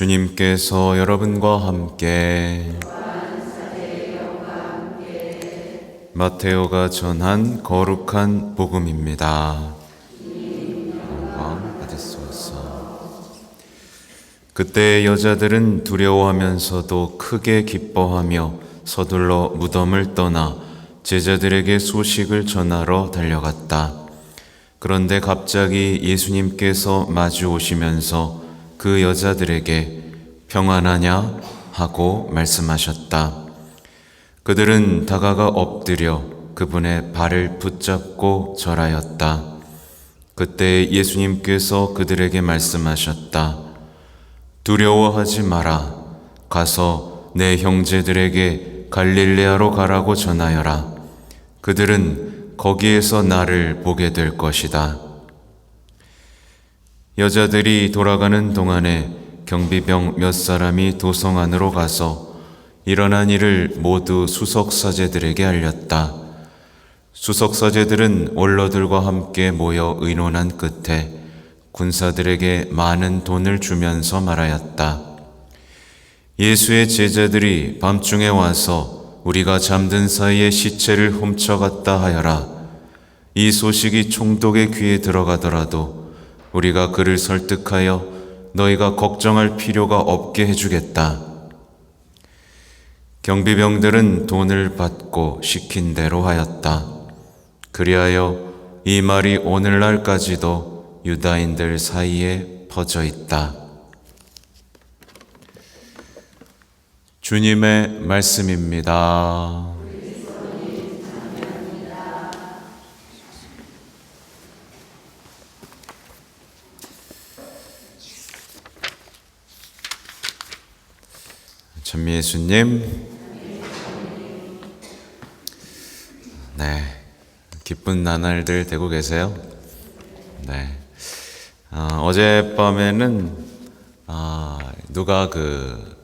주님께서 여러분과 함께 마테오가 전한 거룩한 복음입니다. 그때 여자들은 두려워하면서도 크게 기뻐하며 서둘러 무덤을 떠나 제자들에게 소식을 전하러 달려갔다. 그런데 갑자기 예수님께서 마주 오시면서 그 여자들에게 평안하냐 하고 말씀하셨다. 그들은 다가가 엎드려 그분의 발을 붙잡고 절하였다. 그때 예수님께서 그들에게 말씀하셨다. 두려워하지 마라. 가서 내 형제들에게 갈릴레아로 가라고 전하여라. 그들은 거기에서 나를 보게 될 것이다. 여자들이 돌아가는 동안에 경비병 몇 사람이 도성 안으로 가서 일어난 일을 모두 수석사제들에게 알렸다. 수석사제들은 원로들과 함께 모여 의논한 끝에 군사들에게 많은 돈을 주면서 말하였다. 예수의 제자들이 밤중에 와서 우리가 잠든 사이에 시체를 훔쳐갔다 하여라. 이 소식이 총독의 귀에 들어가더라도 우리가 그를 설득하여 너희가 걱정할 필요가 없게 해주겠다. 경비병들은 돈을 받고 시킨 대로 하였다. 그리하여 이 말이 오늘날까지도 유다인들 사이에 퍼져 있다. 주님의 말씀입니다. 전미 예수님, 네, 기쁜 나날들 되고 계세요? 네, 어, 어젯밤에는 아, 누가 그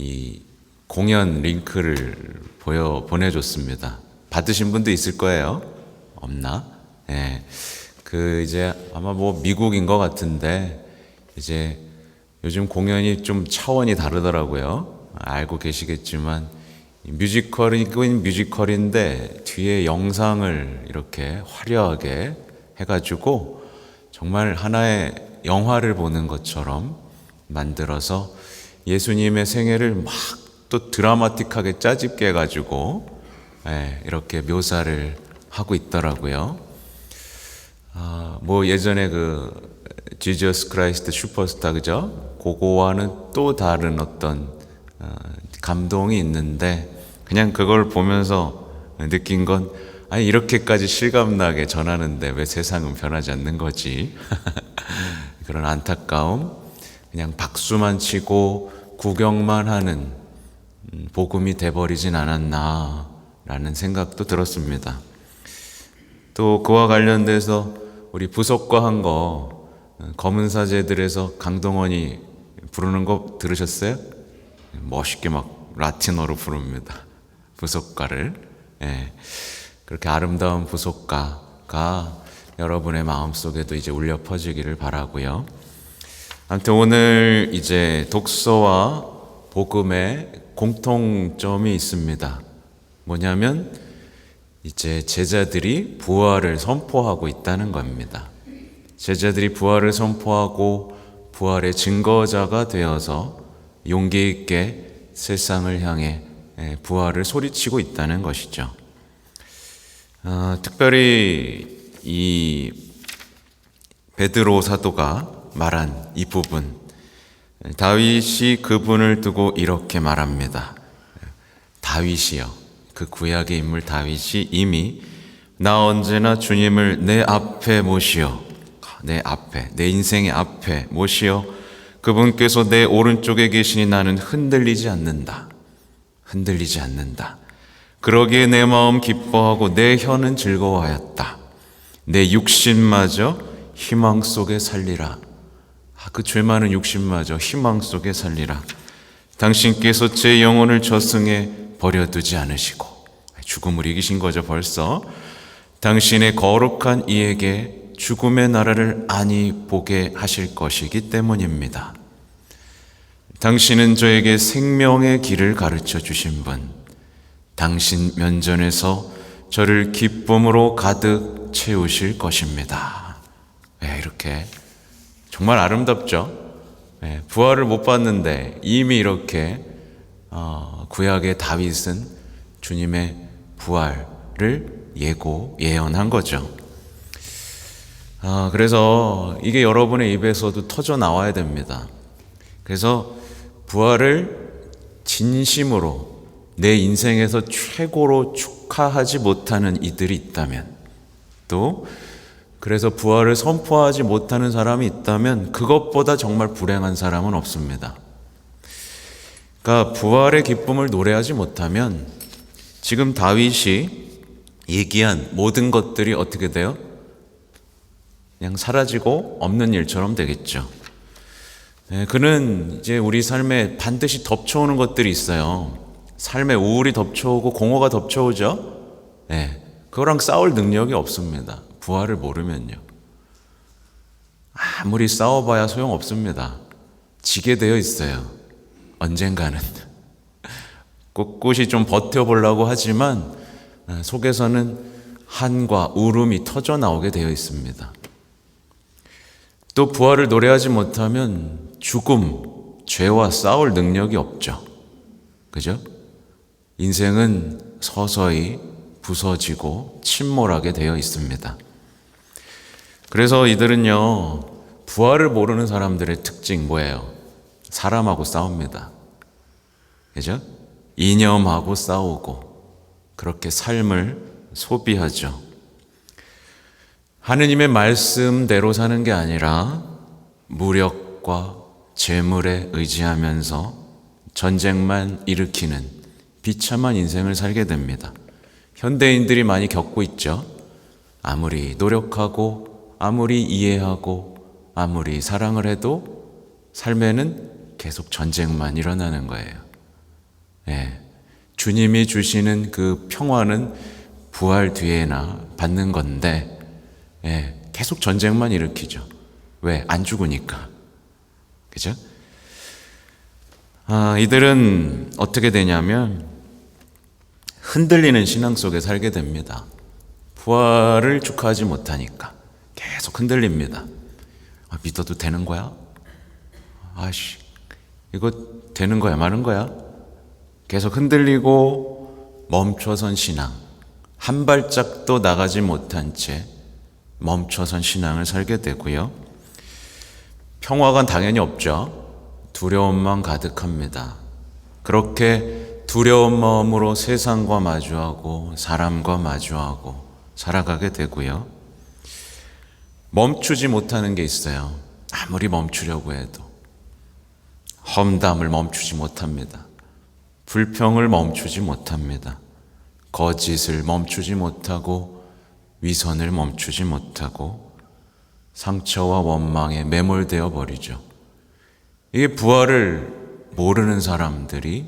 이 공연 링크를 보여 보내줬습니다. 받으신 분도 있을 거예요. 없나? 예. 그 이제 아마 뭐 미국인 것 같은데 이제 요즘 공연이 좀 차원이 다르더라고요. 알고 계시겠지만 뮤지컬이긴 뮤지컬인데 뒤에 영상을 이렇게 화려하게 해가지고 정말 하나의 영화를 보는 것처럼 만들어서 예수님의 생애를 막 또 드라마틱하게 짜집게 해가지고 예, 이렇게 묘사를 하고 있더라고요. 아, 뭐 예전에 그 지저스 크라이스트 슈퍼스타 그죠? 그거와는 또 다른 어떤 어, 감동이 있는데 그냥 그걸 보면서 느낀 건 아니 이렇게까지 실감나게 전하는데 왜 세상은 변하지 않는 거지? 그런 안타까움, 그냥 박수만 치고 구경만 하는 음, 복음이 돼버리진 않았나라는 생각도 들었습니다. 또 그와 관련돼서 우리 부속과 한 거 검은 사제들에서 강동원이 부르는 거 들으셨어요? 멋있게 막 라틴어로 부릅니다. 부속가를 예. 그렇게 아름다운 부속가가 여러분의 마음 속에도 이제 울려 퍼지기를 바라고요. 아무튼 오늘 이제 독서와 복음의 공통점이 있습니다. 뭐냐면 이제 제자들이 부활을 선포하고 있다는 겁니다. 제자들이 부활을 선포하고 부활의 증거자가 되어서 용기 있게 세상을 향해 예, 부활을 소리치고 있다는 것이죠. 어, 특별히 이 베드로 사도가 말한 이 부분, 다윗이 그분을 두고 이렇게 말합니다. 다윗이요. 그 구약의 인물 다윗이 이미 나 언제나 주님을 내 앞에 모시어 내 앞에 내 인생의 앞에 모시어 그분께서 내 오른쪽에 계시니 나는 흔들리지 않는다. 흔들리지 않는다. 그러기에 내 마음 기뻐하고 내 혀는 즐거워하였다. 내 육신마저 희망 속에 살리라. 아, 그죄 많은 육신마저 희망 속에 살리라. 당신께서 제 영혼을 저승에 버려두지 않으시고 죽음을 이기신 거죠 벌써. 당신의 거룩한 이에게 죽음의 나라를 안이 보게 하실 것이기 때문입니다. 당신은 저에게 생명의 길을 가르쳐 주신 분. 당신 면전에서 저를 기쁨으로 가득 채우실 것입니다. 네, 이렇게 정말 아름답죠? 네, 부활을 못 봤는데 이미 이렇게 어, 구약의 다윗은 주님의 부활을 예고 예언한 거죠. 아, 그래서 이게 여러분의 입에서도 터져 나와야 됩니다. 그래서 부활을 진심으로 내 인생에서 최고로 축하하지 못하는 이들이 있다면 또 그래서 부활을 선포하지 못하는 사람이 있다면 그것보다 정말 불행한 사람은 없습니다. 그러니까 부활의 기쁨을 노래하지 못하면 지금 다윗이 얘기한 모든 것들이 어떻게 돼요? 그냥 사라지고 없는 일처럼 되겠죠. 네, 그는 이제 우리 삶에 반드시 덮쳐오는 것들이 있어요. 삶에 우울이 덮쳐오고 공허가 덮쳐오죠. 네, 그거랑 싸울 능력이 없습니다. 부활을 모르면요. 아무리 싸워봐야 소용없습니다. 지게 되어 있어요. 언젠가는. 꿋꿋이 좀 버텨보려고 하지만 아, 속에서는 한과 울음이 터져 나오게 되어 있습니다. 또 부활을 노래하지 못하면 죽음, 죄와 싸울 능력이 없죠. 그죠? 인생은 서서히 부서지고 침몰하게 되어 있습니다. 그래서 이들은요, 부활을 모르는 사람들의 특징 뭐예요? 사람하고 싸웁니다. 그죠? 이념하고 싸우고, 그렇게 삶을 소비하죠. 하느님의 말씀대로 사는 게 아니라 무력과 재물에 의지하면서 전쟁만 일으키는 비참한 인생을 살게 됩니다. 현대인들이 많이 겪고 있죠. 아무리 노력하고, 아무리 이해하고, 아무리 사랑을 해도 삶에는 계속 전쟁만 일어나는 거예요. 예. 주님이 주시는 그 평화는 부활 뒤에나 받는 건데, 예, 계속 전쟁만 일으키죠. 왜? 안 죽으니까. 그죠? 아, 이들은 어떻게 되냐면 흔들리는 신앙 속에 살게 됩니다. 부활을 축하하지 못하니까 계속 흔들립니다. 아, 믿어도 되는 거야? 아씨, 이거 되는 거야, 마는 거야? 계속 흔들리고 멈춰선 신앙, 한 발짝도 나가지 못한 채 멈춰선 신앙을 살게 되고요. 평화가 당연히 없죠. 두려움만 가득합니다. 그렇게 두려운 마음으로 세상과 마주하고 사람과 마주하고 살아가게 되고요. 멈추지 못하는 게 있어요. 아무리 멈추려고 해도. 험담을 멈추지 못합니다. 불평을 멈추지 못합니다. 거짓을 멈추지 못하고 위선을 멈추지 못하고 상처와 원망에 매몰되어 버리죠. 이게 부활을 모르는 사람들이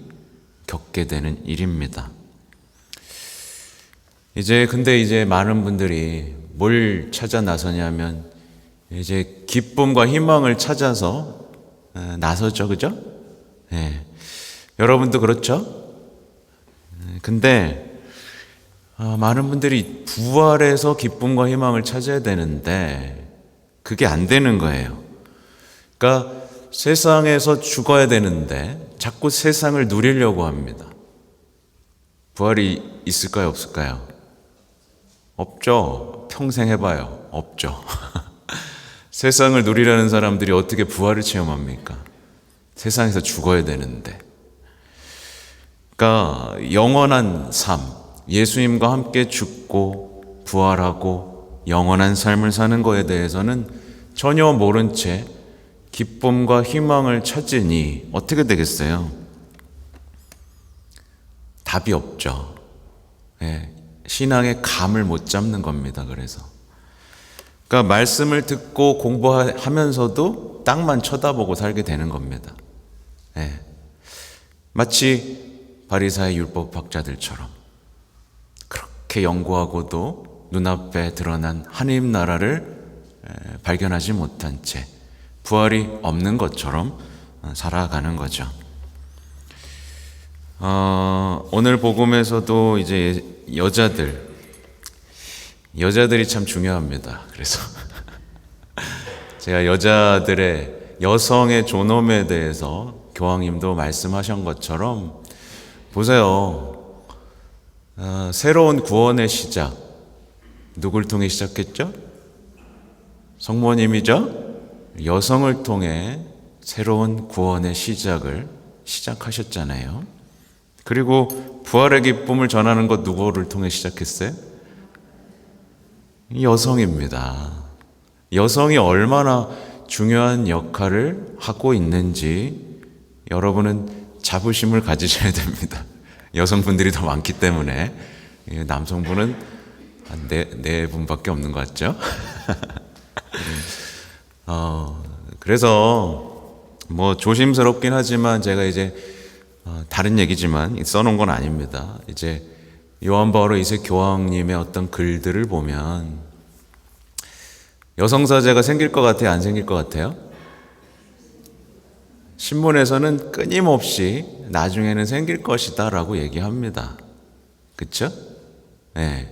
겪게 되는 일입니다. 이제 근데 이제 많은 분들이 뭘 찾아 나서냐면 이제 기쁨과 희망을 찾아서 어, 나서죠, 그죠? 네. 여러분도 그렇죠? 네, 근데 어, 많은 분들이 부활해서 기쁨과 희망을 찾아야 되는데 그게 안 되는 거예요. 그러니까 세상에서 죽어야 되는데 자꾸 세상을 누리려고 합니다. 부활이 있을까요, 없을까요? 없죠. 평생 해봐요. 없죠. 세상을 누리려는 사람들이 어떻게 부활을 체험합니까? 세상에서 죽어야 되는데. 그러니까 영원한 삶, 예수님과 함께 죽고 부활하고 영원한 삶을 사는 것에 대해서는 전혀 모른 채 기쁨과 희망을 찾으니 어떻게 되겠어요? 답이 없죠. 예, 신앙의 감을 못 잡는 겁니다. 그래서. 그러니까 말씀을 듣고 공부하면서도 땅만 쳐다보고 살게 되는 겁니다. 예. 마치 바리사의 율법 학자들처럼 그렇게 연구하고도 눈앞에 드러난 하나님 나라를 발견하지 못한 채 부활이 없는 것처럼 살아가는 거죠. 어, 오늘 복음에서도 이제 여자들, 여자들이 참 중요합니다. 그래서 제가 여자들의 여성의 존엄에 대해서 교황님도 말씀하신 것처럼 보세요. 어, 새로운 구원의 시작 누굴 통해 시작했죠? 성모님이죠? 여성을 통해 새로운 구원의 시작을 시작하셨잖아요. 그리고 부활의 기쁨을 전하는 것 누구를 통해 시작했어요? 여성입니다. 여성이 얼마나 중요한 역할을 하고 있는지 여러분은 자부심을 가지셔야 됩니다. 여성분들이 더 많기 때문에 남성분은 한 네, 네 분밖에 없는 것 같죠? 어, 그래서 뭐 조심스럽긴 하지만 제가 이제 어, 다른 얘기지만 써놓은 건 아닙니다. 이제 요한 바오로 이세 교황님의 어떤 글들을 보면 여성 사제가 생길 것 같아요, 안 생길 것 같아요? 신문에서는 끊임없이 나중에는 생길 것이다 라고 얘기합니다. 그쵸? 네.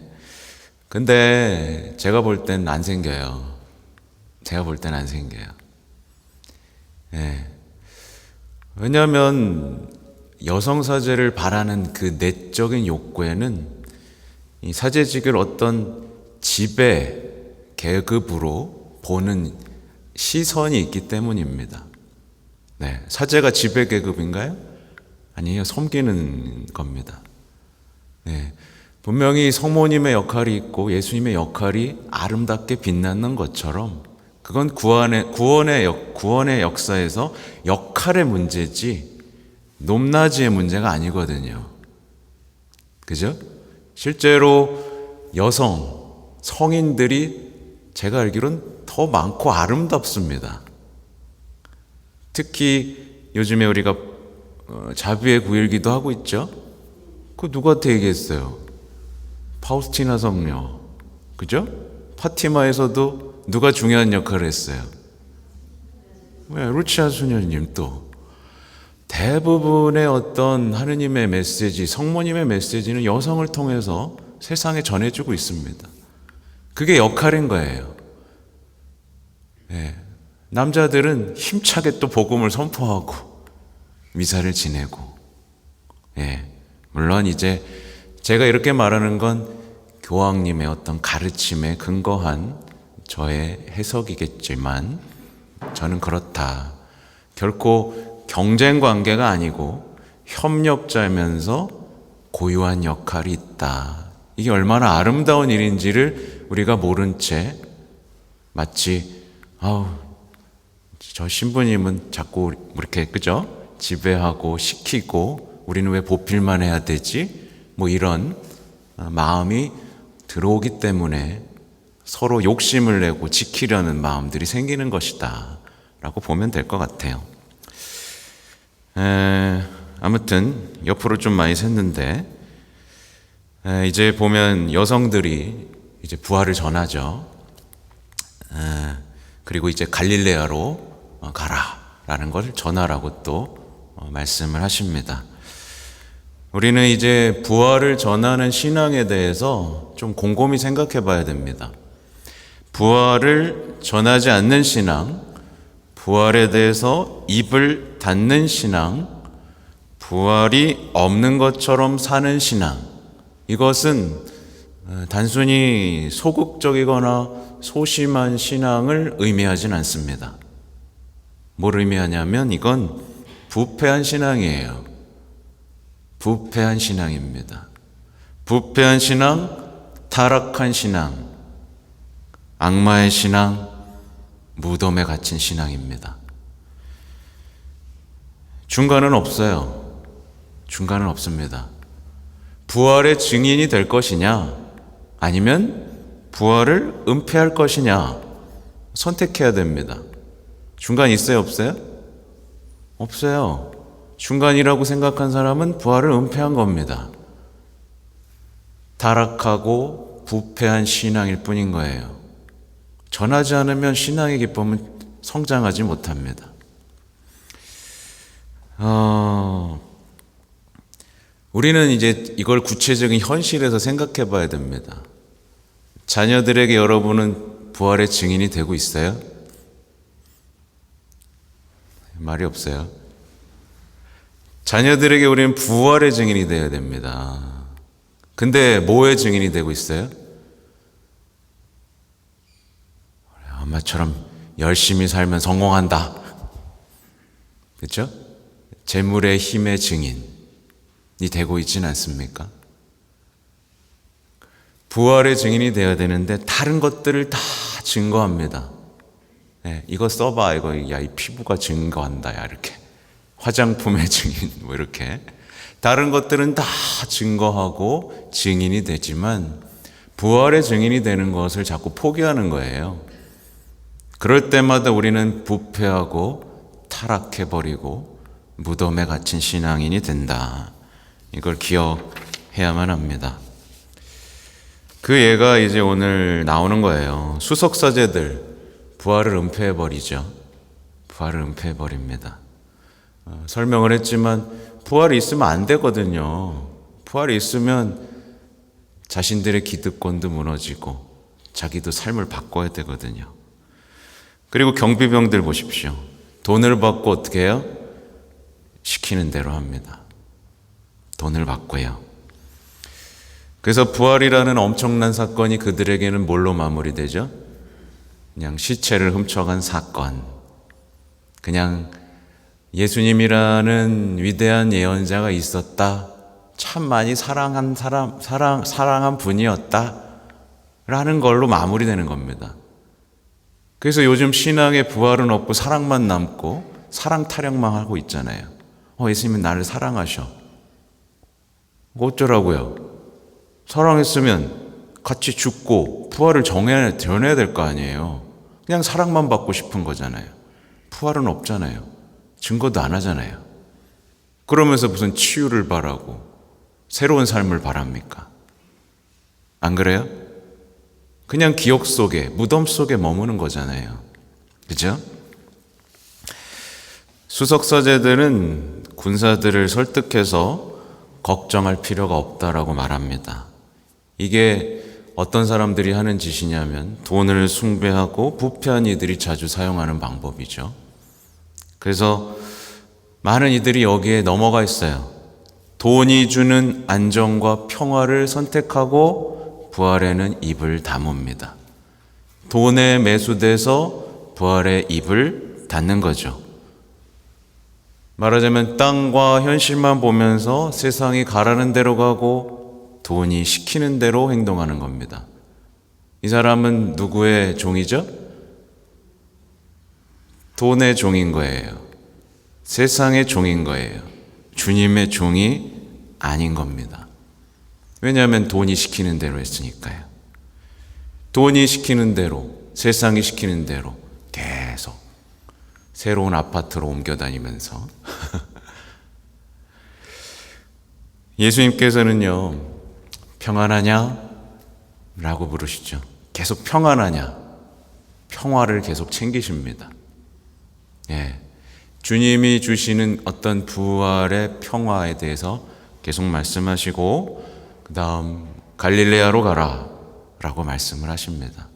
근데 제가 볼 땐 안 생겨요. 제가 볼 땐 안 생겨요. 네. 왜냐하면 여성 사제를 바라는 그 내적인 욕구에는 이 사제직을 어떤 지배 계급으로 보는 시선이 있기 때문입니다. 네, 사제가 지배 계급인가요? 아니에요. 섬기는 겁니다. 네, 분명히 성모님의 역할이 있고 예수님의 역할이 아름답게 빛나는 것처럼 그건 구원의 구원의 역, 구원의 역사에서 역할의 문제지 높낮이의 문제가 아니거든요. 그죠? 실제로 여성 성인들이 제가 알기로는 더 많고 아름답습니다. 특히 요즘에 우리가 어, 자비의 구일기도 하고 있죠. 그 누구한테 얘기했어요? 파우스티나 성녀, 그죠? 파티마에서도 누가 중요한 역할을 했어요? 왜 루치아 수녀님 또 대부분의 어떤 하느님의 메시지, 성모님의 메시지는 여성을 통해서 세상에 전해주고 있습니다. 그게 역할인 거예요. 네. 남자들은 힘차게 또 복음을 선포하고 미사를 지내고, 예. 물론 이제 제가 이렇게 말하는 건 교황님의 어떤 가르침에 근거한 저의 해석이겠지만 저는 그렇다. 결코 경쟁 관계가 아니고 협력자면서 고유한 역할이 있다. 이게 얼마나 아름다운 일인지를 우리가 모른 채 마치 아우 저 신부님은 자꾸 이렇게 그죠? 지배하고 시키고 우리는 왜 보필만 해야 되지? 뭐 이런 마음이 들어오기 때문에 서로 욕심을 내고 지키려는 마음들이 생기는 것이다. 라고 보면 될 것 같아요. 에, 아무튼 옆으로 좀 많이 샜는데 에, 이제 보면 여성들이 이제 부활을 전하죠. 에, 그리고 이제 갈릴레아로 어, 가라라는 걸 전하라고 또 어, 말씀을 하십니다. 우리는 이제 부활을 전하는 신앙에 대해서 좀 곰곰이 생각해 봐야 됩니다. 부활을 전하지 않는 신앙, 부활에 대해서 입을 닫는 신앙, 부활이 없는 것처럼 사는 신앙, 이것은 어, 단순히 소극적이거나 소심한 신앙을 의미하진 않습니다. 뭘 의미하냐면 이건 부패한 신앙이에요. 부패한 신앙입니다. 부패한 신앙, 타락한 신앙, 악마의 신앙, 무덤에 갇힌 신앙입니다. 중간은 없어요. 중간은 없습니다. 부활의 증인이 될 것이냐, 아니면 부활을 은폐할 것이냐, 선택해야 됩니다. 중간 있어요, 없어요? 없어요. 중간이라고 생각한 사람은 부활을 은폐한 겁니다. 타락하고 부패한 신앙일 뿐인 거예요. 전하지 않으면 신앙의 기쁨은 성장하지 못합니다. 어, 우리는 이제 이걸 구체적인 현실에서 생각해 봐야 됩니다. 자녀들에게 여러분은 부활의 증인이 되고 있어요? 말이 없어요. 자녀들에게 우리는 부활의 증인이 되어야 됩니다. 근데 뭐의 증인이 되고 있어요? 엄마처럼 열심히 살면 성공한다. 그렇죠? 재물의 힘의 증인이 되고 있지는 않습니까? 부활의 증인이 되어야 되는데 다른 것들을 다 증거합니다. 예, 이거 써봐 이거 야 이 피부가 증거한다 야 이렇게 화장품의 증인 뭐 이렇게 다른 것들은 다 증거하고 증인이 되지만 부활의 증인이 되는 것을 자꾸 포기하는 거예요. 그럴 때마다 우리는 부패하고 타락해버리고 무덤에 갇힌 신앙인이 된다. 이걸 기억해야만 합니다. 그 예가 이제 오늘 나오는 거예요. 수석사제들 부활을 은폐해버리죠. 부활을 은폐해버립니다. 어, 설명을 했지만 부활이 있으면 안 되거든요. 부활이 있으면 자신들의 기득권도 무너지고 자기도 삶을 바꿔야 되거든요. 그리고 경비병들 보십시오. 돈을 받고 어떻게 해요? 시키는 대로 합니다. 돈을 받고요. 그래서 부활이라는 엄청난 사건이 그들에게는 뭘로 마무리되죠? 그냥 시체를 훔쳐간 사건. 그냥 예수님이라는 위대한 예언자가 있었다. 참 많이 사랑한 사람, 사랑, 사랑한 분이었다. 라는 걸로 마무리되는 겁니다. 그래서 요즘 신앙의 부활은 없고 사랑만 남고 사랑 타령만 하고 있잖아요. 어, 예수님은 나를 사랑하셔. 어쩌라고요? 사랑했으면 같이 죽고 부활을 정해야, 전해야 될 거 아니에요. 그냥 사랑만 받고 싶은 거잖아요. 부활은 없잖아요. 증거도 안 하잖아요. 그러면서 무슨 치유를 바라고 새로운 삶을 바랍니까? 안 그래요? 그냥 기억 속에, 무덤 속에 머무는 거잖아요. 그죠? 수석사제들은 군사들을 설득해서 걱정할 필요가 없다라고 말합니다. 이게 어떤 사람들이 하는 짓이냐면 돈을 숭배하고 부패한 이들이 자주 사용하는 방법이죠. 그래서 많은 이들이 여기에 넘어가 있어요. 돈이 주는 안정과 평화를 선택하고 부활에는 입을 다뭅니다. 돈에 매수돼서 부활의 입을 닫는 거죠. 말하자면 땅과 현실만 보면서 세상이 가라는 대로 가고 돈이 시키는 대로 행동하는 겁니다. 이 사람은 누구의 종이죠? 돈의 종인 거예요. 세상의 종인 거예요. 주님의 종이 아닌 겁니다. 왜냐하면 돈이 시키는 대로 했으니까요. 돈이 시키는 대로, 세상이 시키는 대로 계속 새로운 아파트로 옮겨 다니면서 예수님께서는요, 평안하냐? 라고 부르시죠. 계속 평안하냐? 평화를 계속 챙기십니다. 예. 주님이 주시는 어떤 부활의 평화에 대해서 계속 말씀하시고, 그 다음, 갈릴레아로 가라. 라고 말씀을 하십니다.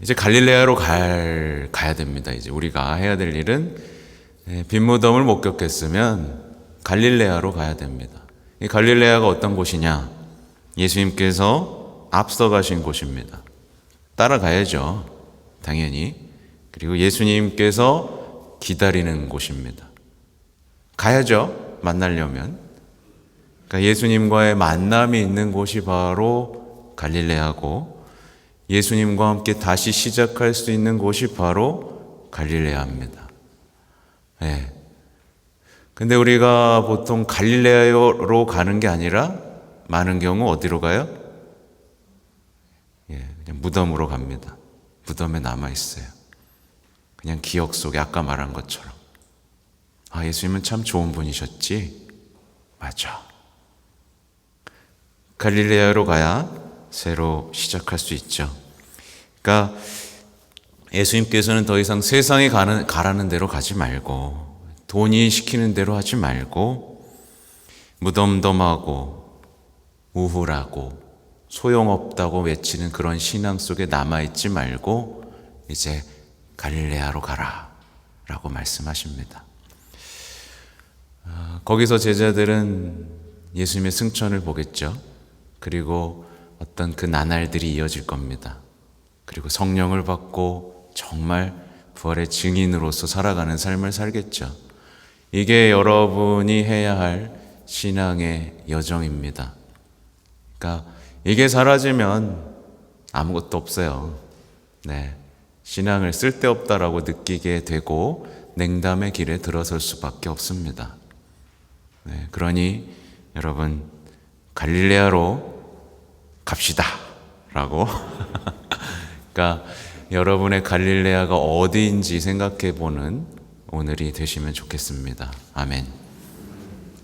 이제 갈릴레아로 갈, 가야 됩니다. 이제 우리가 해야 될 일은 예, 빈 무덤을 목격했으면 갈릴레아로 가야 됩니다. 이 갈릴레아가 어떤 곳이냐? 예수님께서 앞서가신 곳입니다. 따라가야죠. 당연히. 그리고 예수님께서 기다리는 곳입니다. 가야죠. 만나려면. 그러니까 예수님과의 만남이 있는 곳이 바로 갈릴레아고 예수님과 함께 다시 시작할 수 있는 곳이 바로 갈릴레아입니다. 네. 근데 우리가 보통 갈릴레아로 가는 게 아니라 많은 경우 어디로 가요? 예, 그냥 무덤으로 갑니다. 무덤에 남아 있어요. 그냥 기억 속에 아까 말한 것처럼. 아, 예수님은 참 좋은 분이셨지? 맞아. 갈릴레아로 가야 새로 시작할 수 있죠. 그러니까 예수님께서는 더 이상 세상에 가는, 가라는 대로 가지 말고 돈이 시키는 대로 하지 말고 무덤덤하고 우울하고 소용없다고 외치는 그런 신앙 속에 남아있지 말고 이제 갈릴레아로 가라 라고 말씀하십니다. 아, 거기서 제자들은 예수님의 승천을 보겠죠. 그리고 어떤 그 나날들이 이어질 겁니다. 그리고 성령을 받고 정말 부활의 증인으로서 살아가는 삶을 살겠죠. 이게 여러분이 해야 할 신앙의 여정입니다. 그러니까 이게 사라지면 아무것도 없어요. 네. 신앙을 쓸데없다라고 느끼게 되고 냉담의 길에 들어설 수밖에 없습니다. 네. 그러니 여러분 갈릴레아로 갑시다. 라고. 그러니까 여러분의 갈릴레아가 어디인지 생각해 보는 오늘이 되시면 좋겠습니다. 아멘.